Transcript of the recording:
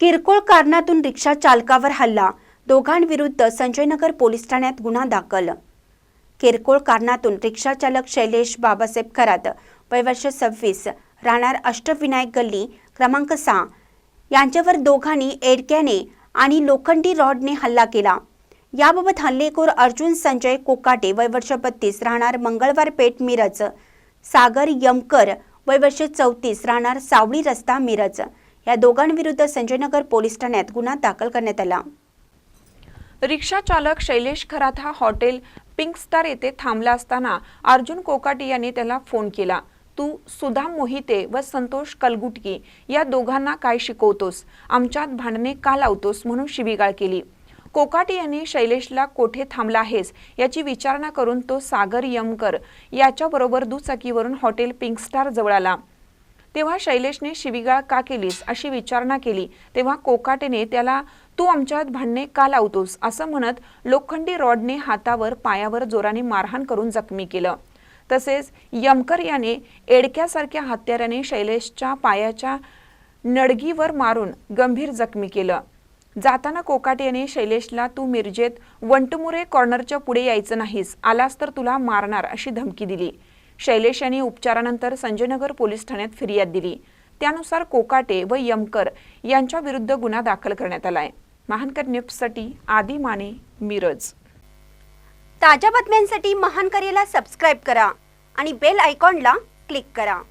किरकोळ कारणातून रिक्षा चालकावर हल्ला. दोघांविरुद्ध संजयनगर पोलीस ठाण्यात गुन्हा दाखल. किरकोळ कारणातून रिक्षा चालक शैलेश बाबासाहेब खरात वय वर्ष सव्वीस राहणार अष्टविनायक गल्ली क्रमांक सहा. यांच्यावर दोघांनी एडक्याने आणि लोखंडी रॉडने हल्ला केला. याबाबत हल्लेखोर अर्जुन संजय कोकाटे वय वर्ष बत्तीस राहणार मंगळवार पेठ मिरज. सागर यमकर वय वर्ष चौतीस राहणार सावळी रस्ता मिरज. या दोघांविरुद्ध संजयनगर पोलीस ठाण्यात गुन्हा दाखल करण्यात आला. रिक्षा चालक शैलेश खरात हा हॉटेल पिंक स्टार येथे थांबला असताना अर्जुन कोकाटे यांनी त्याला फोन केला. तू सुधा मोहिते व संतोष कलगुटकी या दोघांना काय शिकवतोस? आमच्यात भांडणे का लावतोस? म्हणून शिवीगाळ केली. कोकाटे यांनी शैलेशला कोठे थांबला आहेस याची विचारणा करून तो सागर यमकर याच्याबरोबर दुचाकीवरून हॉटेल पिंक स्टार जवळ आला. तेव्हा शैलेशने शिवीगाळ का केलीस? अशी विचारणा केली. तेव्हा कोकाटेने त्याला तू आमच्यात भांडणे का लावतोस? असं म्हणत लोखंडी रॉडने हातावर पायावर जोराने मारहाण करून जखमी केलं. तसेच यमकर याने एडक्यासारख्या हत्याराने शैलेशच्या पायाच्या नडगीवर मारून गंभीर जखमी केलं. जाताना कोकाटे याने शैलेशला तू मिरजेत वंटमुरे कॉर्नरच्या पुढे यायचं नाहीस. आलास तर तुला मारणार अशी धमकी दिली. शैलेश यांनी उपचारानंतर संजयनगर पोलीस ठाण्यात फिर्याद दिली. त्यानुसार कोकाटे व यमकर यांच्या विरुद्ध गुन्हा दाखल करण्यात आलाय. महानकर न्यूजसाठी आदी माने मिरज. ताज्या बातम्यांसाठी महानकरेला सबस्क्राईब करा आणि बेल आयकॉनला क्लिक करा.